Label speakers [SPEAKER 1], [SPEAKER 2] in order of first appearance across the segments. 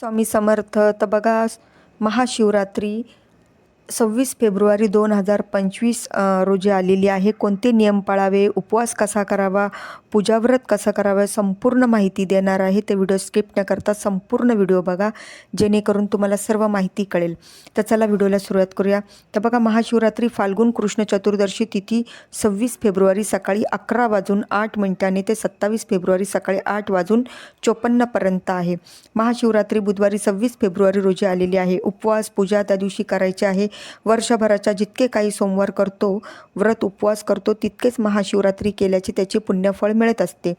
[SPEAKER 1] स्वामी समर्थ. तर बघा महाशिवरात्री सव्वीस फेब्रुवारी दोन हजार पंचवीस रोजी आलेली आहे. कोणते नियम पाळावे? उपवास कसा करावा? पूजाव्रत कसं करावं? संपूर्ण माहिती देणार आहे. ते व्हिडिओ स्किप न करता संपूर्ण व्हिडिओ बघा जेणेकरून तुम्हाला सर्व माहिती कळेल. तर चला व्हिडिओला सुरुवात करूया. तर बघा महाशिवरात्री फाल्गुन कृष्ण चतुर्दशी तिथी सव्वीस फेब्रुवारी सकाळी अकरा वाजून आठ मिनिटांनी ते सत्तावीस फेब्रुवारी सकाळी आठ वाजून चोपन्नपर्यंत आहे. महाशिवरात्री बुधवारी सव्वीस फेब्रुवारी रोजी आलेली आहे. उपवास पूजा त्या दिवशी करायची आहे. वर्षभराच्या जितके काही सोमवार करतो व्रत उपवास करतो तितकेच महाशिवरात्री केल्याचे त्याचे पुण्यफळ मिळत असते.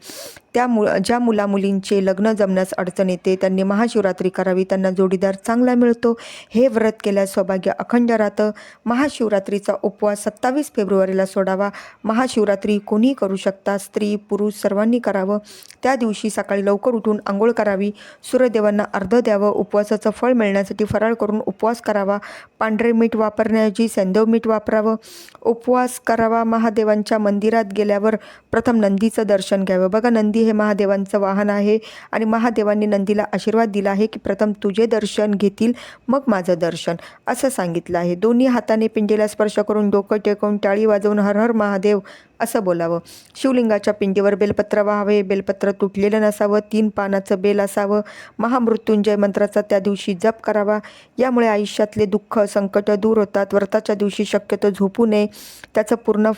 [SPEAKER 1] त्या मु ज्या मुलामुलींचे लग्न जमण्यास अडचण येते त्यांनी महाशिवरात्री करावी त्यांना जोडीदार चांगला मिळतो. हे व्रत केल्यास सौभाग्य अखंड राहतं. महाशिवरात्रीचा उपवास सत्तावीस फेब्रुवारीला सोडावा. महाशिवरात्री कोणीही करू शकता स्त्री पुरुष सर्वांनी करावं. त्या दिवशी सकाळी लवकर उठून आंघोळ करावी. सूर्यदेवांना अर्ध द्यावं. उपवासाचं फळ मिळण्यासाठी फराळ करून उपवास करावा. पांढरे मीठ वापरण्याऐवजी सेंदव मीठ वापरावं. उपवास करावा. महादेवांच्या मंदिरात गेल्यावर प्रथम नंदीचं दर्शन घ्यावं. बघा नंदी हे महादेवांचं वाहन आहे आणि महादेवांनी नंदीला आशीर्वाद दिला आहे की प्रथम तुझे दर्शन घेतील मग माझं दर्शन. असं सांगितलं आहे. दोन्ही हाताने पिंडीला स्पर्श करून डोकं टेकवून टाळी वाजवून हर हर महादेव असं बोलावं. शिवलिंगाच्या पिंडीवर बेलपत्र व्हावे बेलपत्र तुटलेलं नसावं तीन पानाचं बेल असावं. महामृत्युंजय मंत्राचा त्या दिवशी जप करावा. यामुळे आयुष्यातले दुःख संकट दूर होतात. व्रताच्या दिवशी शक्यतो झोपू नये. त्याचं पूर्ण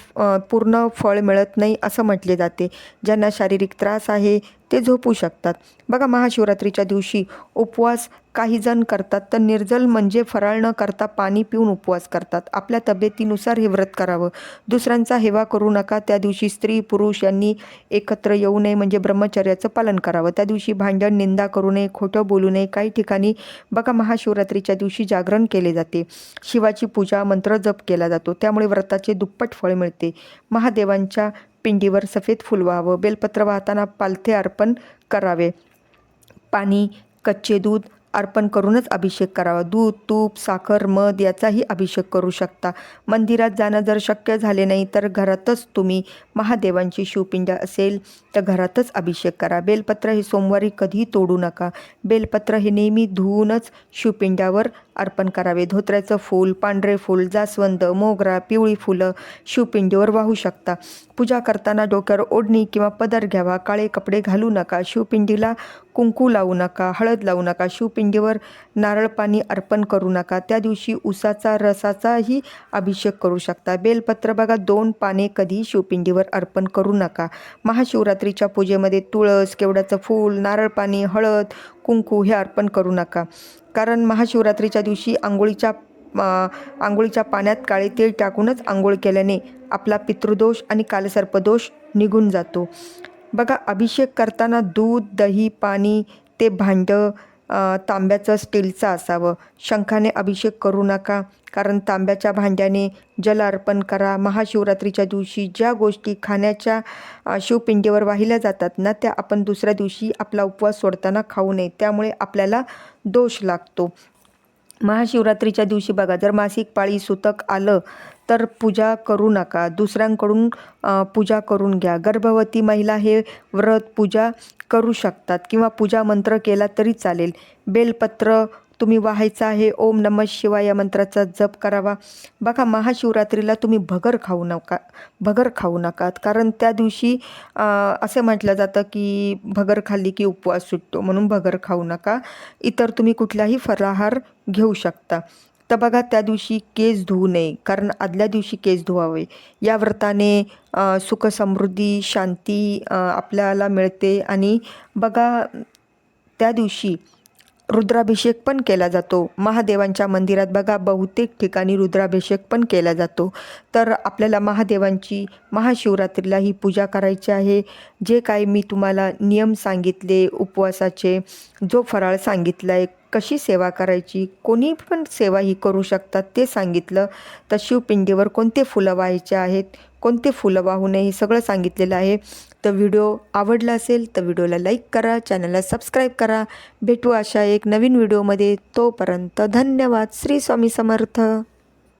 [SPEAKER 1] पूर्ण फळ मिळत नाही असं म्हटले जाते. ज्यांना शारीरिक त्रास आहे ते झोपू शकतात. बघा महाशिवरात्रीच्या दिवशी उपवास काही जण करतात तर निर्जल म्हणजे फराळ न करता पाणी पिऊन उपवास करतात. आपल्या तब्येतीनुसार हे व्रत करावं. दुसऱ्यांचा हेवा करू नका. त्या दिवशी स्त्री पुरुष यांनी एकत्र येऊ नये म्हणजे ब्रह्मचर्याचं पालन करावं. त्या दिवशी भांडण निंदा करू नये खोटं बोलू नये. काही ठिकाणी बघा महाशिवरात्रीच्या दिवशी जागरण केले जाते. शिवाची पूजा मंत्र जप केला जातो. त्यामुळे व्रताचे दुप्पट फळ मिळते. महादेवांच्या पिंडीवर सफेद फुल व्हावं बेलपत्र वाहताना पालथे अर्पण करावे. पाणी कच्चे दूध अर्पण करूनच अभिषेक करावा. दूध तूप साखर मध याचाही अभिषेक करू शकता. मंदिरात जाणं जर शक्य झाले नाही तर घरातच तुम्ही महादेवांची शिवपिंड असेल तर घरातच अभिषेक करा. बेलपत्र हे सोमवारी कधीही तोडू नका. बेलपत्र हे नेहमी धुवूनच शिवपिंडावर अर्पण करावे. धोत्र्याचं फूल पांढरे फूल जास्वंद मोगरा पिवळी फुलं शिवपिंडीवर वाहू शकता. पूजा करताना डोक्यावर ओढणी किंवा पदर घ्यावा. काळे कपडे घालू नका. शिवपिंडीला कुंकू लावू नका. हळद लावू नका. शिवपिंडीवर नारळ पाणी अर्पण करू नका. त्या दिवशी उसाचा रसाचाही अभिषेक करू शकता. बेलपत्र बघा. दोन पाने कधी शिवपिंडीवर अर्पण करू नका. महाशिवरात्रीच्या पूजेमध्ये तुळस केवड्याचं फूल नारळ पाणी हळद कुंकू हे अर्पण करू नका. कारण महाशिवरात्रीच्या दिवशी आंघोळीच्या आंघोळीच्या पाण्यात काळे तेल टाकूनच आंघोळ केल्याने आपला पितृदोष आणि कालसर्पदोष निघून जातो. बघा अभिषेक करताना दूध दही पाणी ते भांडं तांब्याचं स्टीलचं असावं. शंखाने अभिषेक करू नका कारण तांब्याच्या भांड्याने जल अर्पण करा. महाशिवरात्रीच्या दिवशी ज्या गोष्टी खाण्याच्या शिवपिंडीवर वाहिल्या जातात ना त्या आपण दुसऱ्या दिवशी आपला उपवास सोडताना खाऊ नये. त्यामुळे आपल्याला दोष लागतो. महाशिवरात्रीच्या दिवशी बघा जर मासिक पाळी सुतक आलं तर पूजा करू नका. दुसऱ्यांकडून पूजा करून घ्या. गर्भवती महिला हे व्रत पूजा करू शकतात किंवा पूजा मंत्र केला तरी चालेल. बेलपत्र तुम्ही व्हायचं आहे. ओम नम शिवाय या मंत्राचा जप करावा. बघा महाशिवरात्रीला तुम्ही भगर खाऊ नका भगर खाऊ नकात. कारण त्या दिवशी असे म्हटलं जातं की भगर खाल्ली की उपवास सुटतो. म्हणून भगर खाऊ नका. इतर तुम्ही कुठलाही फराहार घेऊ शकता. तर बघा त्या दिवशी केस धुवू नये. कारण आदल्या दिवशी केस धुवावे. या व्रताने सुख समृद्धी शांती आपल्याला मिळते. आणि बघा त्या दिवशी रुद्राभिषेक पण केला जातो. महादेवांच्या मंदिरात बघा बहुतेक ठिकाणी रुद्राभिषेक पण केला जातो. तर आपल्याला महादेवांची महाशिवरात्रीला ही पूजा करायची आहे. जे काही मी तुम्हाला नियम सांगितले उपवासाचे जो फराळ सांगितला आहे कशी सेवा करायची कोणी पण सेवा ही करू शकतात ते सांगितलं. तर शिवपिंडीवर कोणते फुलं व्हायचे आहेत कोणते फुलं वाहू नये हे सगळं सांगितलेलं आहे. तर व्हिडिओ आवडला असेल तर व्हिडिओला लाईक करा चॅनलला सबस्क्राईब करा. भेटू अशा एक नवीन व्हिडिओमध्ये. तोपर्यंत धन्यवाद. श्री स्वामी समर्थ.